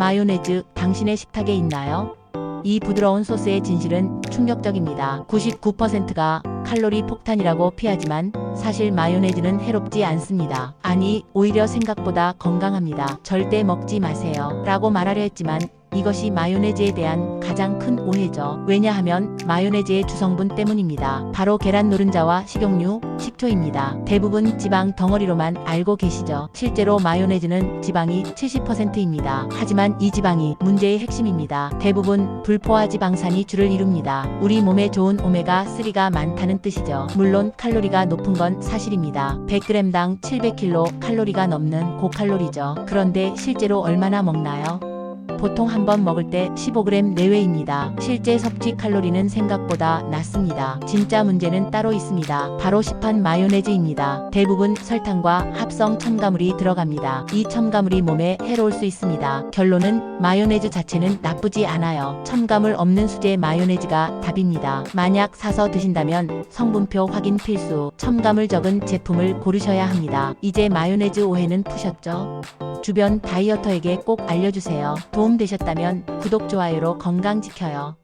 마요네즈 당신의 식탁에 있나요? 이 부드러운 소스의 진실은 충격적입니다. 99%가 칼로리 폭탄이라고 피하지만 사실 마요네즈는 해롭지 않습니다. 아니, 오히려 생각보다 건강합니다. 절대 먹지 마세요. 라고 말하려 했지만 이것이 마요네즈에 대한 가장 큰 오해죠. 왜냐하면 마요네즈의 주성분 때문입니다. 바로 계란 노른자와 식용유, 식초입니다. 대부분 지방 덩어리로만 알고 계시죠. 실제로 마요네즈는 지방이 70%입니다. 하지만 이 지방이 문제의 핵심입니다. 대부분 불포화 지방산이 주를 이룹니다. 우리 몸에 좋은 오메가3가 많다는 뜻이죠. 물론 칼로리가 높은 건 사실입니다. 100g당 700kcal 칼로리가 넘는 고칼로리죠. 그런데 실제로 얼마나 먹나요? 보통 한 번 먹을 때 15g 내외입니다. 실제 섭취 칼로리는 생각보다 낮습니다. 진짜 문제는 따로 있습니다. 바로 시판 마요네즈입니다. 대부분 설탕과 합성 첨가물이 들어갑니다. 이 첨가물이 몸에 해로울 수 있습니다. 결론은 마요네즈 자체는 나쁘지 않아요. 첨가물 없는 수제 마요네즈가 답입니다. 만약 사서 드신다면 성분표 확인 필수, 첨가물 적은 제품을 고르셔야 합니다. 이제 마요네즈 오해는 푸셨죠? 주변 다이어터에게 꼭 알려주세요. 도움 되셨다면 구독, 좋아요로 건강 지켜요.